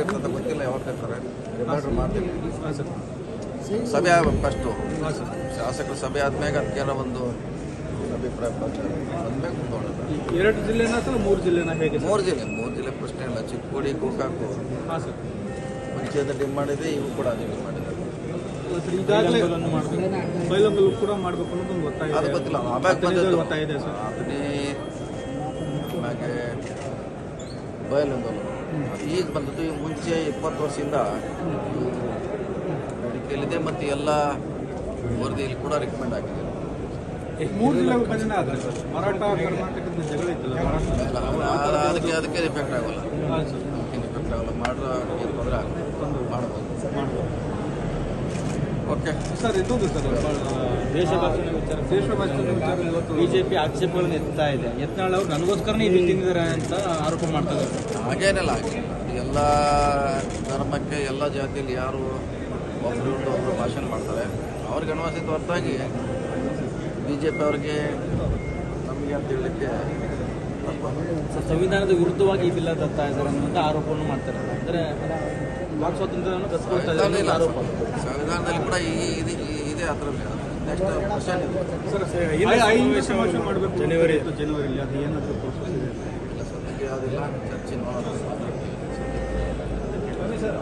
ಇರ್ತದೆ ಗೊತ್ತಿಲ್ಲ ಯಾವಾಗ ಕರ್ತಾರೆ ರಿಮೈಂಡರ್ ಮಾಡ್ತೀನಿ. ಸಭೆ ಆಗ್ಬೇಕು ಫಸ್ಟು ಶಾಸಕರು ಸಭೆ ಆದ್ಮೇಲೆ ಅದಕ್ಕೆಲ್ಲ ಒಂದು ಅಭಿಪ್ರಾಯ ಪತ್ರ. ಬಂದ್ಮೇಲೆ ಎರಡು ಜಿಲ್ಲೆನ ಅಥವಾ ಮೂರು ಜಿಲ್ಲೆನ ಹೇಗೆ ಮೂರು ಜಿಲ್ಲೆ ಮೂರು ಜಿಲ್ಲೆ ಪ್ರಶ್ನೆ ಇಲ್ಲ. ಚಿಕ್ಕೋಡಿ ಗೋಕಾಕು. ಹಾಂ ಸರ್. ಮುಂಚೆದ ಡಿಮ್ ಮಾಡಿದೆ ಇವು ಕೂಡ ಅದೇ ಡಿಮ್ ಮಾಡಿದೆ. ಬೈಲಂಗಲ್ ಕೂಡ ಮಾಡಬೇಕು ಅನ್ನೋದು ಒಂದು ಒತ್ತಾಯ ಅದು ಗೊತ್ತಿಲ್ಲ. ಆಮ್ಯಾಗ ಬಂದದ್ದು ಒತ್ತಾಯ ಸರ್. ಅದನ್ನೇ ಆಮ್ಯಾಗೆ ಬಯಲೊಂದಲ್ಲ ಈಗ ಬಂದದ್ದು ಈಗ ಮುಂಚೆ ಇಪ್ಪತ್ತು ವರ್ಷದಿಂದ ಬೇಡಿಕೆಯಲ್ಲಿದೆ ಮತ್ತು ಎಲ್ಲ ವರದಿಯಲ್ಲಿ ಕೂಡ ರೆಕಮೆಂಡ್ ಆಗಿದೆ. ಅದಕ್ಕೆ ಅದಕ್ಕೆ ಎಫೆಕ್ಟ್ ಆಗೋಲ್ಲ. ಇಫೆಕ್ಟ್ ಎಫೆಕ್ಟ್ ಆಗೋಲ್ಲ. ಮಾಡ್ರೆ ತೊಂದರೆ ಮಾಡ್ಬೋದು. ಓಕೆ ಸರ್ ಇನ್ನೊಂದು ಸರ್ ದೇಶಭಾಷಣ ವಿಚಾರ. ದೇಶಭಾಷಣ ವಿಚಾರ ಇವತ್ತು ಬಿಜೆಪಿ ಆಕ್ಷೇಪಗಳನ್ನು ಎತ್ತಾ ಇದೆ. ಯತ್ನಾಳ್ ಅವರು ನನಗೋಸ್ಕರನೇ ಇದು ತಿಂದಿದ್ದಾರೆ ಅಂತ ಆರೋಪ ಮಾಡ್ತಾರೆ ಹಾಗೇನಲ್ಲ ಹಾಗೇನಿಲ್ಲ ಹಾಗೆ. ಎಲ್ಲ ಧರ್ಮಕ್ಕೆ ಎಲ್ಲ ಜಾತಿಯಲ್ಲಿ ಯಾರು ಒಬ್ಬರು ಒಬ್ಬರು ಭಾಷಣ ಮಾಡ್ತಾರೆ. ಅವ್ರಿಗೆ ಅನುವಾಸಿತ ಹೊರತಾಗಿ ಬಿ ಜೆ ಪಿ ಅವ್ರಿಗೆ ನಮಗೆ ಅಂತ ಹೇಳಲಿಕ್ಕೆ ಸಂವಿಧಾನದ ವಿರುದ್ಧವಾಗಿ ಇದಿಲ್ಲ ಬಿಲ್ ತರ್ತಾ ಇದ್ದಾರೆ ಅನ್ನುವಂಥ ಆರೋಪವನ್ನು ಮಾಡ್ತಾರೆ ಅಂದರೆ ವಾಕ್ ಸ್ವಾತಂತ್ರ್ಯವನ್ನು ಕಸ್ಕೊಳ್ತಾ ಆರೋಪ. ಸಂವಿಧಾನದಲ್ಲಿ ಕೂಡ ಈ ಇದೆ ಇದೆ ಅದರಲ್ಲಿ ನೆಕ್ಸ್ಟ್ ಕ್ವಶನ್ ಇದೆ. ಸರ್ ಐದು ಸಮಾವೇಶ ಮಾಡಬೇಕು. ಜನವರಿ ಜನವರಿಲಿ ಅದು ಏನಾದರೂ ಪ್ರೋಸೆಸ್ ಇದೆ? ಇಲ್ಲ ಸದ್ಯಕ್ಕೆ ಅದೆಲ್ಲ ಚರ್ಚೆ ಮಾಡೋದು ಸರ್